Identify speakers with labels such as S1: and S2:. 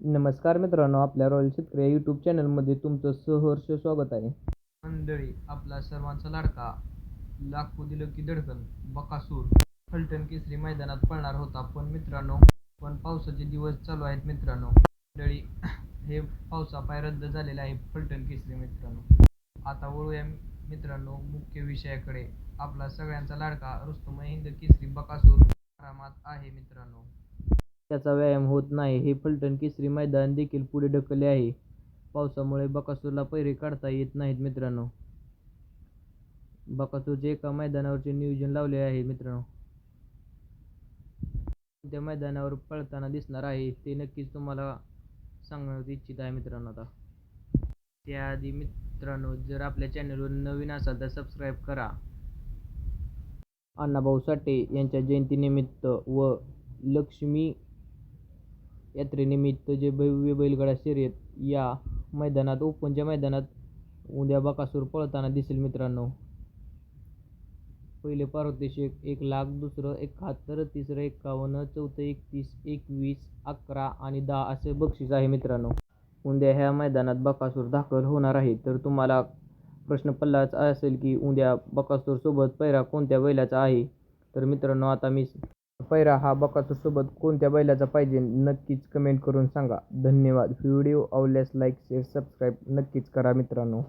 S1: नमस्कार मित्रांनो आपल्या रॉयल शेतकरी यूट्यूब चॅनलमध्ये तुमचं सहर्ष स्वागत आहे.
S2: मंडळी आपला सर्वांचा लाडका लाखो दिलं की धडकन बकासूर फलटण केसरी मैदानात पळणार होता. पण मित्रांनो पण पावसाचे दिवस चालू आहेत मित्रांनो. मंडळी हे पावसापाय रद्द झालेले आहे फलटण केसरी मित्रांनो. आता वळूया मित्रांनो मुख्य विषयाकडे. आपला सगळ्यांचा लाडका रुस्तम हिंद केसरी बकासूर आरामात आहे मित्रांनो.
S1: त्याचा व्यायाम होत नाही. हे फलटण केसरी मैदान देखील पुढे ढकलले आहे. पावसामुळे बकासूरला पैरे काढता येत नाहीत मित्रांनो. बकासूरचे एका मैदानावरचे नियोजन लावले आहे मित्रांनो. त्या मैदानावर पळताना दिसणार आहे ते नक्कीच तुम्हाला सांगण्यात इच्छित आहे मित्रांनो आता. त्याआधी मित्रांनो जर आपल्या चॅनलवर नवीन असाल तर सबस्क्राईब करा. अण्णाभाऊ साठे यांच्या जयंतीनिमित्त व लक्ष्मी यात्रेनिमित्त जे भव्य बैलगाडा शर्यत या मैदानात ओपनच्या मैदानात उद्या बकासूर पळताना दिसेल मित्रांनो. पहिले पारितोषिक एक लाख दुसरं एकाहत्तर तिसरं एकावन्न चौथं एकतीस एकवीस अकरा आणि दहा असे बक्षीस आहे मित्रांनो. उद्या ह्या मैदानात बकासूर दाखल होणार आहे. तर तुम्हाला प्रश्न पडलाच असेल की उद्या बकासूरसोबत पैरा कोणत्या बैलाचा आहे? तर मित्रांनो आता मी पैरा हा बकासूरसोबत कोणत्या बैलाचा पाहिजे नक्कीच कमेंट करून सांगा. धन्यवाद. व्हिडिओ आवडल्यास लाईक शेअर सबस्क्राईब नक्कीच करा मित्रांनो.